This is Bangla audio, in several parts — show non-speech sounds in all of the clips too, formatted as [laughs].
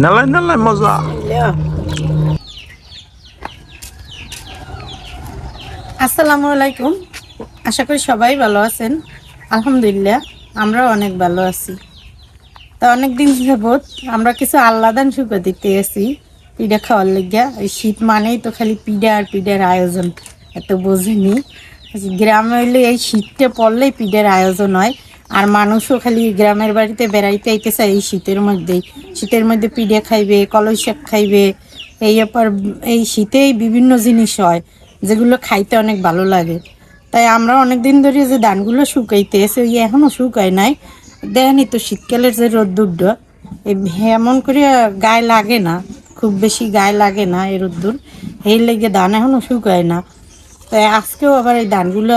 নালাই নালাই মজা আসসালামু আলাইকুম। আশা করি সবাই ভালো আছেন। আলহামদুলিল্লাহ, আমরাও অনেক ভালো আছি। তা অনেক দিন যাবৎ আমরা কিছু আল্লাদান শুকা দিতে আছি পিঠা খাওয়ার লেগিয়া। এই শীত মানেই তো খালি পিঠা আর পিঠার আয়োজন, এত বুঝিনি গ্রামে হইলে এই শীতটা পড়লেই পিঠার আয়োজন হয়। আর মানুষও খালি গ্রামের বাড়িতে বেড়াইতে আইতে চায় এই শীতের মধ্যেই। শীতের মধ্যে পিঠা খাইবে, কলই শাক খাইবে, এই ব্যাপার এই শীতেই বিভিন্ন জিনিস হয় যেগুলো খাইতে অনেক ভালো লাগে। তাই আমরা অনেক দিন ধরে যে ধানগুলো শুকাইতে এসে ওই এখনও শুকায় নাই। দেখেনি তো শীতকালের যে রোদ্দুরটা এই এমন করে গায়ে লাগে না, খুব বেশি গায়ে লাগে না এই রোদ্দুর। এই লেগে ধান এখনও শুকায় না। তাই আজকেও আবার এই ধানগুলো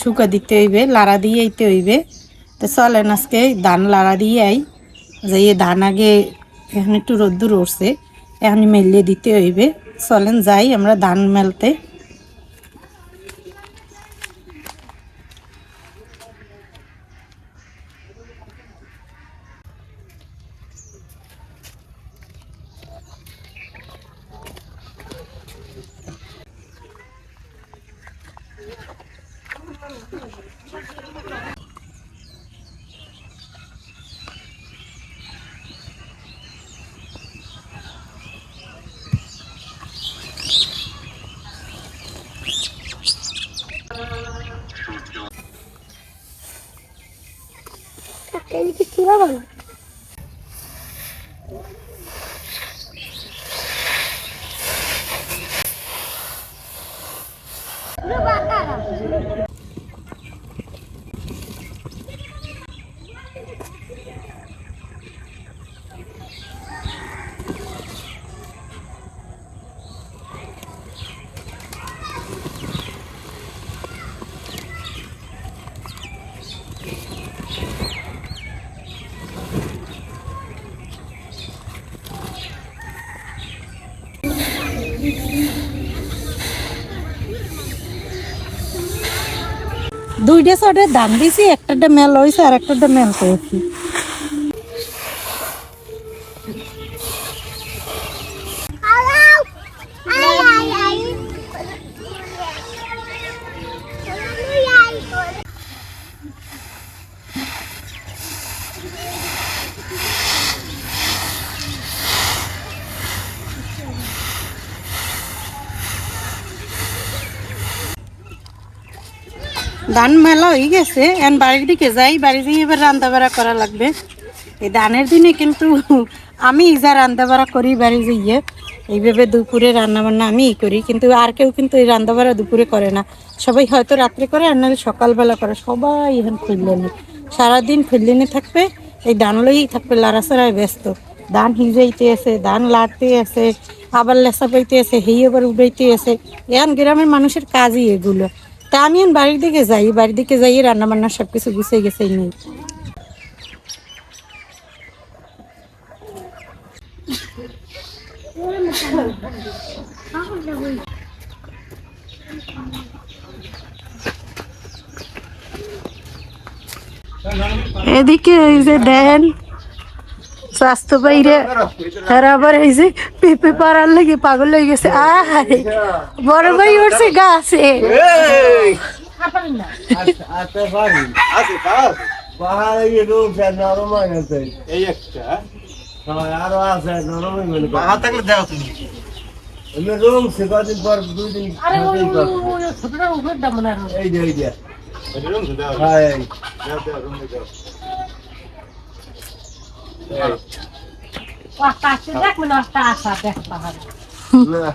শুকা দিতে হইবে, লাড়া দিয়ে আইতে হইবে। তো চলেন আজকে, ধান লাড়া দিয়ে আই। যে এই ধান আগে এখন একটু রোদ্দুর উঠছে, এখন মেলিয়ে দিতে হইবে। চলেন যাই আমরা ধান মেলতে। দুইটা সাইডে দাম দিছি একটা মেল হয়েছে আর একটা মেল করেছি ধান মেলা হয়ে গেছে। এখন বাড়ির দিকে যাই, বাড়ি দিয়ে এবার রান্না বাড়া করা লাগবে। এই ধানের দিনে কিন্তু আমি যা রান্না বাড়া করি বাড়ি যাইয়ে এইভাবে দুপুরে রান্না বান্না আমিই করি। কিন্তু আর কেউ কিন্তু এই রান্না বাড়া দুপুরে করে না। সবাই হয়তো রাত্রে করে, আর নাহলে সকালবেলা করে। সবাই এখন খুললেনি। সারাদিন খুললেনি থাকবে, এই ধান লইই থাকবে। লাড়াছাড়ায় ব্যস্ত। ধান হিজাইতে আছে, ধান লাড়তে আছে, আবার লেসা পাইতে আছে, হেই আবার উড়াইতে আছে। এখন গ্রামের মানুষের কাজই এগুলো। তা আমি এখন বাড়ির দিকে যাই, বাড়ির দিকে যাই রান্না বান্না সব কিছু গুছিয়ে গেছে নেই এদিকে এই যে দেন স্বাস্থ্য বাইরে এরা আবার এই যে পেঁপে পাড়ার লেগে পাগল হয়ে গেছে আরে বড় ভাই উঠছে গাছে এই একটা আরও আছে নরমই মনে বাহা থাকলে দাও তুমি এমনি রুম সে কদিন পর দুই দিন এই যে এই যে এটা রুম দাও হ্যাঁ এই। দাও দাও রুম দাও না,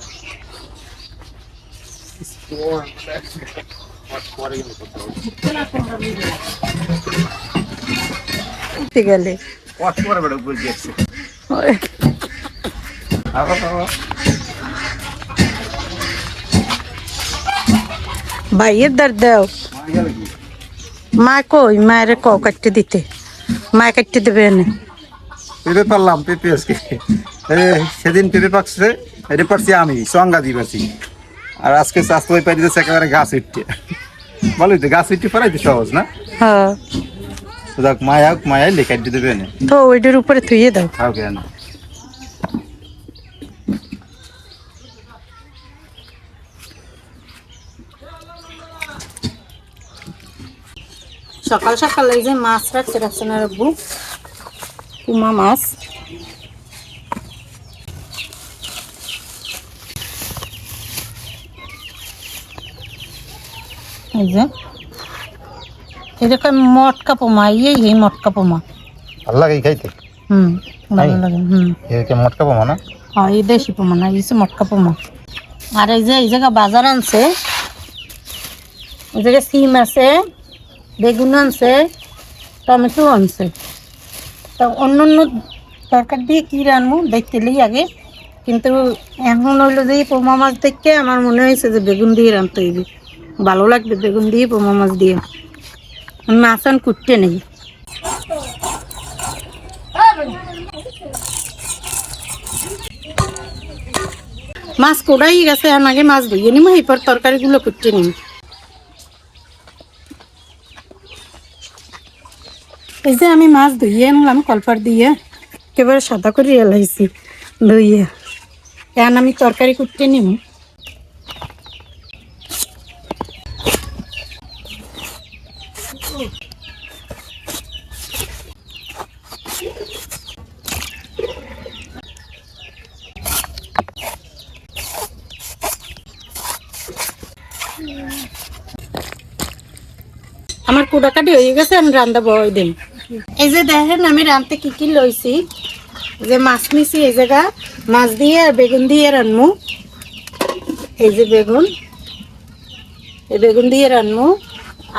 পরে কিন্তু গেলে ওয়াশ করে বেড়া উপর গেছে আবার আবার ভাইয়ের দার দেও মা কই মায়ের ক কাটতে দিতে মা কাটতে দেবে এনে পেঁপে পারলাম পেঁপে আজকে সেদিন পেঁপে পাকছে এটা পারছি আমি সঙ্গা দি পারছি। আর আজকে স্বাস্থ্য পাই দিতেছে একেবারে গাছ উঠতে ভালোই তো গাছ উঠতে পারাই তো সহজ না? হ্যাঁ। তো দেখ মায়া মায়াই লেখা দিতে দেবে না তো ওইটার উপরে থুয়ে দাও। খাও কেন? সকাল সকাল এই যে মাছ রাখছে রাখছে না রাখব পুমা মাছ এই যে। এরকম মটকা পোমা এই এই মটকা পোমা। ভালো লাগে এই খাইতে? হুম ভালো তাই? লাগে হুম। এদিকে মটকা পাবো না? হ্যাঁ এই দেশি পোমা না এই যে মটকা পোমা। আর এই যে এই জায়গা বাজার আনছে এই জায়গায় সিম আছে বেগুন আনছে টমেটো আনছে। তা অন্য অন্য তরকার দিয়ে কি রানবো দেখতেলেই আগে। কিন্তু এখন হইল যে পোমা মাছ দেখে আমার মনে হয়েছে যে বেগুন দিয়ে রানতে হইবে। ভালো লাগবে বেগুন দিয়ে, পোমা মাছ দিয়ে। মাছ আন কুটতে নেই। মাছ কোড়াই গেছে? আর আগে মাছ ধুয়ে নিম, এরপর তরকারিগুলো কুটতে নিম। এই যে আমি মাছ ধুয়ে আনলাম, কলপার দিয়ে। একেবারে সাদা করে এলাইছি ধুইয়ে। এখন আমি তরকারি কুটতে নিম আমার কুড়াকাটি হয়ে গেছে, আমি রান্না বই দিন এই যে দেখেন, আমি রানতে কি কি লইছি? যে মাছ নিছি এই জায়গা, মাছ দিয়ে আর বেগুন দিয়ে রানমু। এই যে বেগুন, এই বেগুন দিয়ে রানমু।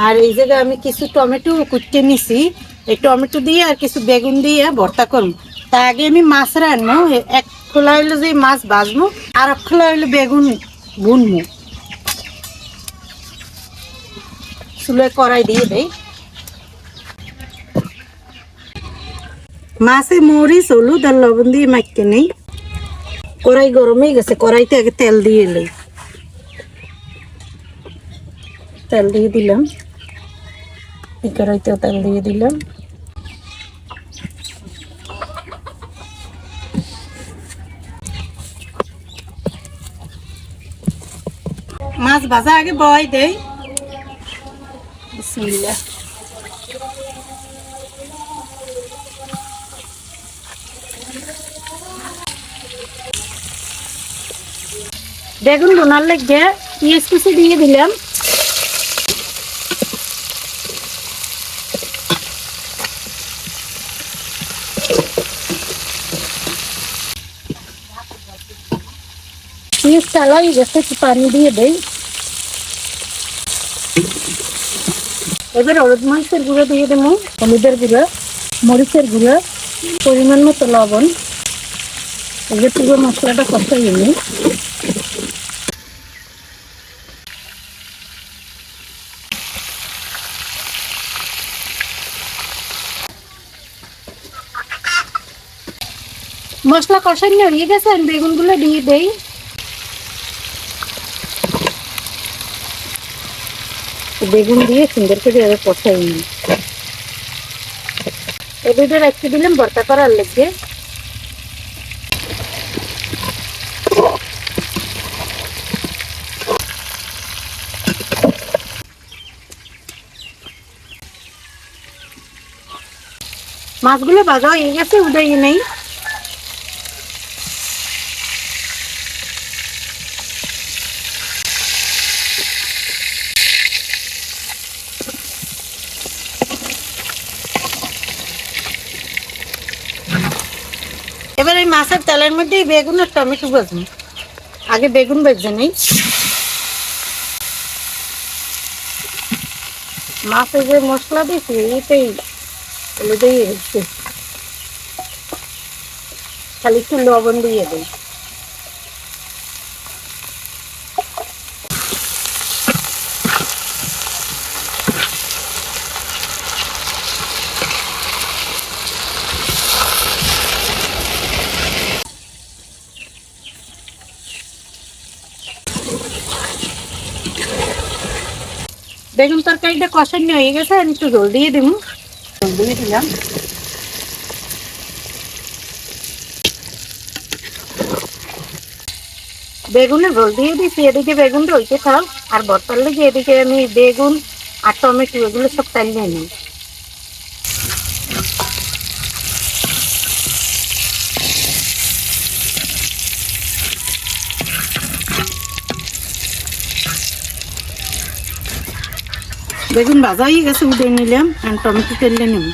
আর এই জায়গায় আমি কিছু টমেটো কুটতে নিছি। এই টমেটো দিয়ে আর কিছু বেগুন দিয়ে ভর্তা করব তা আগে আমি মাছ রান্নু এক খোলা হইল যে মাছ ভাজবো আর এক খোলা হইল বেগুন বুনমু চুলে কড়াই দিয়ে দেই। মাছে মরিচ হলুদ আর লবণ দিয়ে মাখতে নেই। কড়াই গরম হয়ে গেছে, কড়াইতে আগে তেল দিয়ে এলে তেল দিয়ে দিলাম। এই কড়াইতেও তেল দিয়ে দিলাম। মাছ ভাজা আগে বয় দেই। বিসমিল্লাহ। বেগুন বোনার লেগে পিঁয়াজ কুচি দিয়ে দিলাম। পিঁয়াজ চালাই গেছে পানি দিয়ে দেই। এবার হলুদ মরিচের গুঁড়ো দিয়ে দেবো, হলুদের গুঁড়ো, মরিচের গুঁড়ো, পরিমাণ মতো লবণ। যে পুরো মশলাটা কষাই নিই মশলা কষানো হয়ে গেছে, আমি বেগুনগুলো দিয়ে দেই। বেগুন দিয়ে সুন্দর করে এবার কষাই নিই। এদিকে রেখে দিলাম ভর্তা করার লেগে। মাছগুলো ভাজা হয়ে গেছে উদয় নেই এবার মাছের মধ্যে বেগুন আর টমেটো ভাজবো। আগে বেগুন ভেজে নেই মাছে যে মশলা দিয়েছি এটাই হচ্ছে খালি একটু লবণ দিয়ে দেই। বেগুন তরকারিটা কষানি হয়ে গেছে আমি একটু জল দিয়ে দেবো। দিয়ে দিলাম বেগুনে রোল দিয়ে দিচ্ছি এদিকে বেগুন রইতে খাও আর ভর্তার লেগে এদিকে আমি বেগুন আর টমেটো এগুলো সব তালিয়ে নিই। বেগুন ভাজা হয়ে গেছে উঠে নিলাম আর টমেটো তেলে নেব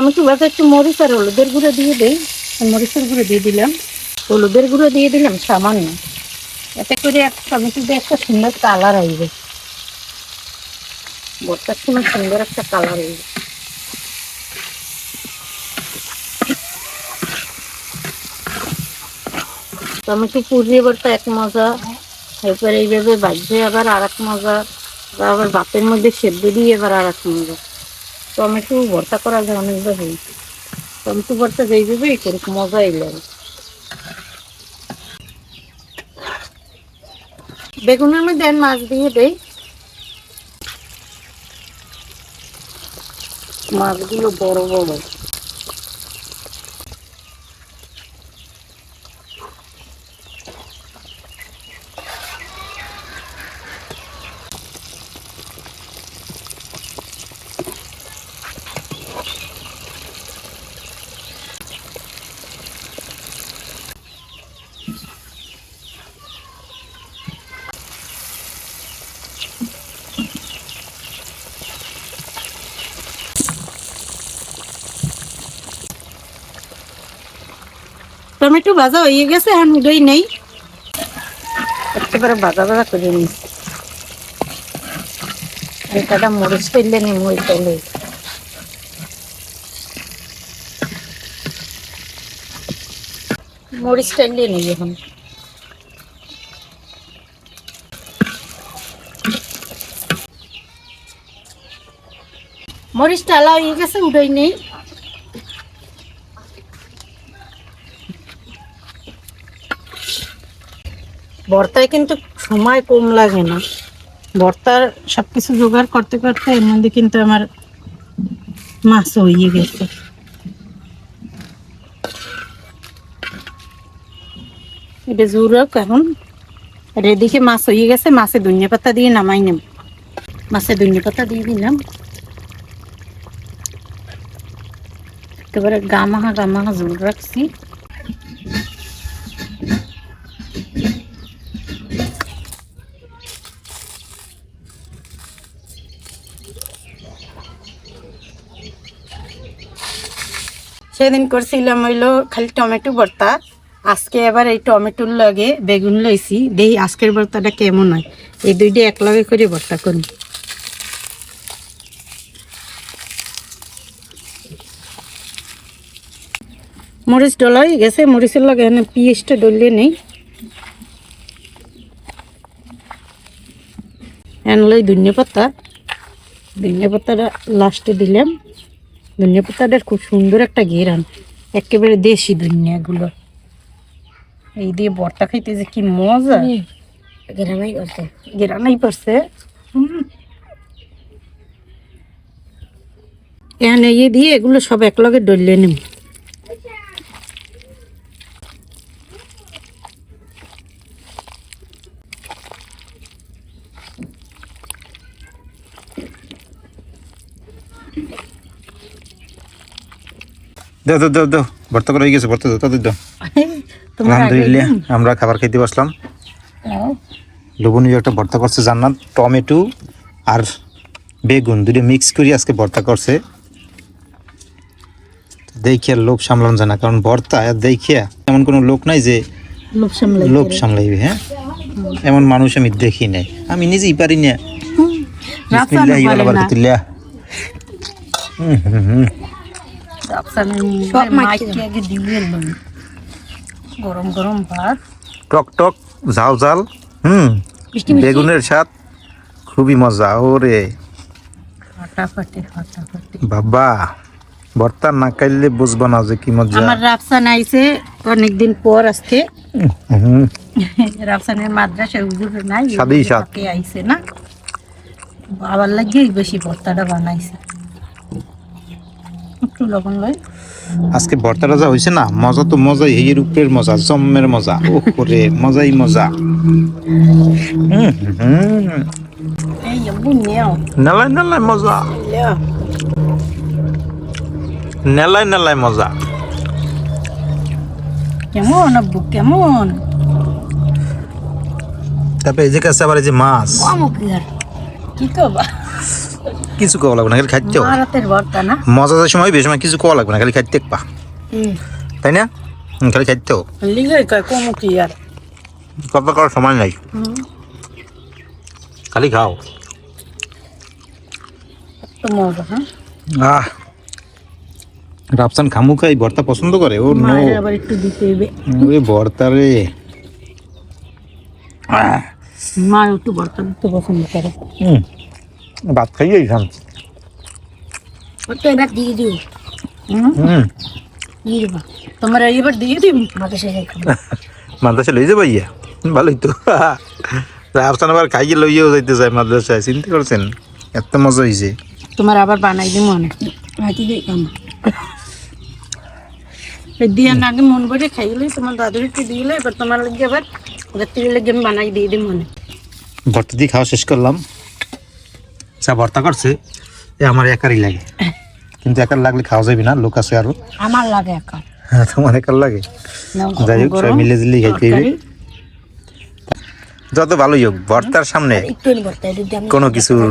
টমেটো ভাজা একটু মরিচ আর হলুদের গুঁড়ো দিয়ে দিই। মরিচের গুঁড়ো দিয়ে দিলাম। হলুদের গুঁড়ো দিয়ে দিলাম সামান্য। এতে করে এক টমেটো দিয়ে একটা সুন্দর কালার আসবে। ভর্তার সময় সুন্দর একটা কালার আসবে। টমেটো পুড়িয়ে ভর্তা এক মজা। এরপরে এইভাবে বাজবে আবার আর এক মজা আবার বাপের মধ্যে সেদ্ধ দিয়ে এবার আর এক মজা। টমেটো ভর্তা করা যায় অনেকভাবে টমেটো ভর্তা যেইভাবে করুক মজা এলো বেগুনের মধ্যে আমি মাছ দিয়ে দেই। মাছগুলো বড় বড়। টমেটো ভাজা হয়ে গেছে এখন উদয় নেই। একেবারে ভাজা ভাজা করে নিই। এটাটা মরিচ ফেললে নি মই ফেলে মরিচ ফেললে নেই এখন মরিচ টালা হয়ে গেছে উদয় নেই। ভর্তায় কিন্তু সময় কম লাগে না। ভর্তার সবকিছু জোগাড় করতে করতে এর মধ্যে কিন্তু আমার মাছ হয়ে গেছে। এটা জুরক এখন। আর এদিকে মাছ হয়ে গেছে, মাছে ধনিয়া পাতা দিয়ে নামাই নেব। মাছে ধনিয়া পাতা দিয়ে দিলাম। একেবারে গামাহা গামাহা ঝোল রাখছি। সেদিন করছিলাম হইল খালি টমেটো ভর্তা। আজকে এবার এই টমেটোর লগে বেগুন লইছি। দেই, আজকের ভর্তাটা কেমন হয়? এই দুইটা এক লগে করে ভর্তা করি। মরিচ ডলা হয়ে গেছে, মরিচের লগে এনে পিঁয়াজটা ডলিয়ে নেই। এনলই ধনিয়া পাতা। ধনিয়া পাতাটা লাস্টে দিলাম। ধনিয়া পাতাটার খুব সুন্দর একটা ঘেরান একেবারে দেশি ধনিয়াগুলো এই দিয়ে বর্তা খাইতে যে কি মজা। ঘেরানাই করছে। ঘেরানাই পারছে এখানে ইয়ে দিয়ে এগুলো সব একলগে ডলিয়ে নেব। দাও দাও দাও ভর্তা করে হয়ে গেছে ভর্তা দাও তাদের দাও। আলহামদুলিল্লাহ আমরা খাবার খেতে বসলাম। লোভনীয় একটা ভর্তা করছে জান্নাত টমেটো আর বেগুন দুটো মিক্স করে আজকে ভর্তা করছে। দেখিয়া লোভ সামলাম জানা কারণ ভর্তা আর দেখিয়া এমন কোনো লোক নাই যে লোভ সামলাইবে। হ্যাঁ? এমন মানুষ আমি দেখি নাই। আমি নিজেই পারি না। বিসমিল্লাহি গরম গরম ভাত। টক টক ঝাল ঝাল হুম বেগুনের স্বাদ খুবই মজা। ওরে। বাবা ভর্তা না খাইলে বুঝব না যে কি মজা। আমার রাফসান আইছে অনেকদিন পর আজকে। হুম, রাফসানের মাদ্রাসায় হুজুর নাই। আইছে না। আবার লাগিয়ে বেশি ভর্তাটা বানাইছে। একটু লবণ লয়? আজকে ভর্তাটা যা হয়েছে না মজা তো মজাই এর উপরের মজা জম্মের মজা। ও করে মজাই মজা। নেলাই নেলাই মজা। নেলাই নেলাই মজা। কেমন আব্বু কেমন? তারপরে এই যে কাছে আবার এই যে মাছ। কি আর কি করবা কিছু কোয়া লাগবে না খালি খাইতে হবে। ভারতের ভর্তা না? মজা সময় বেশি সময় কিছু কোয়া লাগবে না খালি খাইতে পা তাই না? খালি খাইতে কয় কম কি আর? কথা করার সময় নাই। খালি খাও। হ্যাঁ? আহ রাফসান খামু খাই ভর্তা পছন্দ করে? Oh no. মায়ের আবার একটু দিতে হবে। ওরে ভর্তা রে। মা একটু ভর্তা দিতে পছন্দ করে। হুম, ভাত খাইয়ে খান এবার দিয়ে দিও। হুম। দিয়ে দেবা। তোমরা এবার দিয়ে দিম মাকে শেষে খাব। মাদ্রাসা লই যাব ইয়া? ভালোই তো। [laughs] রাফসান আবার খাইয়ে লইয়েও যাইতে চায় মাদ্রাসায় চিন্তা করছেন? এত মজা হয়েছে তোমার আবার বানাই দিই মনে। হাতি দিই দিয়ে আগে মন ভরে খাইলে তোমার দাদুর একটু দিলে এবার তোমার লাগে আবার রাত্রি লাগে আমি বানাই দিয়ে দিই মনে। ভর্তা দিয়ে খাওয়া শেষ করলাম। যা ভর্তা করছে এ আমার একারই লাগে। কিন্তু একার লাগলে খাওয়া যাবে না লোক আছে আরও। আমার লাগে একা হ্যাঁ, তোমার একার লাগে। যাই হোক সবাই মিলে জিলে খাইতে হবে যত ভালোই হোক ভর্তার সামনে কোনো কিছুর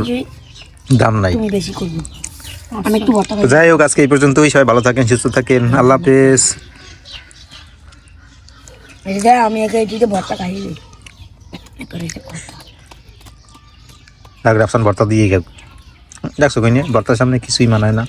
দাম নাই। যাই হোক আজকে এই পর্যন্তই সবাই ভালো থাকেন সুস্থ থাকেন আল্লাহ হাফেজ। আমি একে ভর্তা খাই রাফসান ভর্তা দিয়ে গেল। দেখছ কিনে ভর্তার সামনে কিছুই মানায় না।